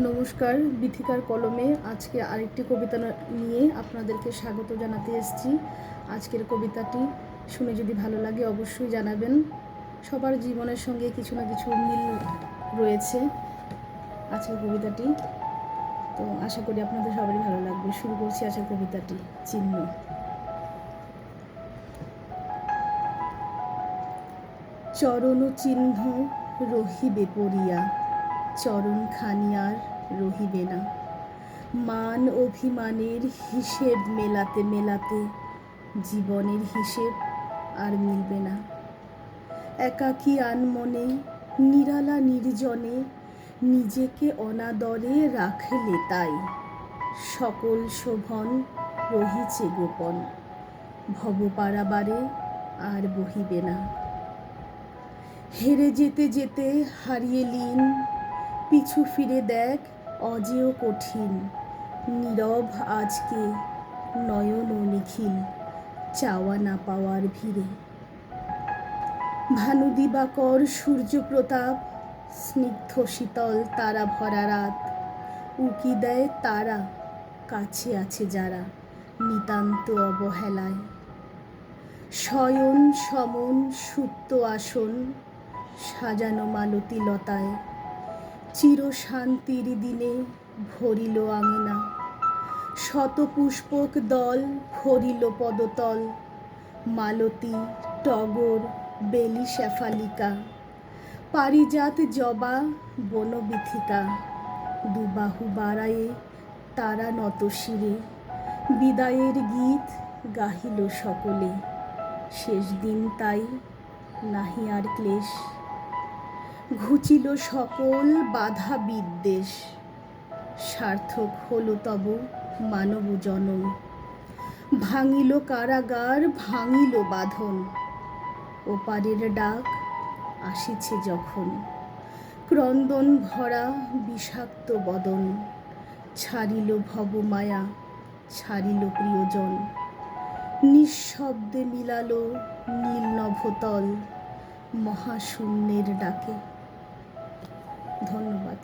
নমস্কার, বিথিকার কলমে আজকে আরেকটি কবিতা নিয়ে আপনাদেরকে স্বাগত জানাতে এসেছি। আজকের কবিতাটি শুনে যদি ভালো লাগে অবশ্যই জানাবেন। সবার জীবনের সঙ্গে কিছু না কিছু মিল রয়েছে আজকের কবিতাটি। তো আশা করি আপনাদের সবারই ভালো লাগবে। শুরু করছি আজকের কবিতাটি, চিহ্ন। চরণ চিহ্ন রহিবে পড়িয়া চরণ খানি আর রহিবে না। মান অভিমানের হিসেব মেলাতে মেলাতে জীবনের হিসেব আর মিলবে না। একাকী আনমনে, নিরালা নির্জনে, নিজেকে অনাদরে রাখলে তাই সকল শোভন রহিছে গোপন ভব পারাবারে আর বহিবে না। হেরে যেতে যেতে হারিয়ে লিন পিছু ফিরে দেখ, অজেয় কঠিন। নীরব আজকে নয়ন ও নিখিল, চাওয়া না পাওয়ার ভিড়ে। ভানু দিবাকর সূর্য প্রতাপ স্নিগ্ধ শীতল তারা ভরা রাত। উকি দেয় তারা, কাছে আছে যারা, নিতান্ত অবহেলায়। শয়ন, সমন, সুপ্ত আসন, সাজানো মালতী লতায়। চির শান্তির দিনে ভরিল আঙিনা। শত পুষ্পক দল ভরিল পদতল। মালতী, টগর, বেলি শেফালিকা পারিজাত জবা, বনবিথিকা। দুবাহু বাড়ায়ে তারা নত শিরে। বিদায়ের গীত গাহিল সকলে। শেষ দিন তাই নাহি আর ক্লেশ। ঘুচিল সকল বাধা বিদ্বেষ সার্থক হলো তব মানব জনম ভাঙিল কারাগার, ভাঙিল বাঁধন। ওপারের ডাক আসিছে যখন। ক্রন্দন ভরা বিষাক্ত বদন। ছাড়িল ভবমায়া ছাড়িল প্রিয়জন। নিঃশব্দে মিলালো নীল নভতল মহাশূন্যের ডাকে। ধন্যবাদ।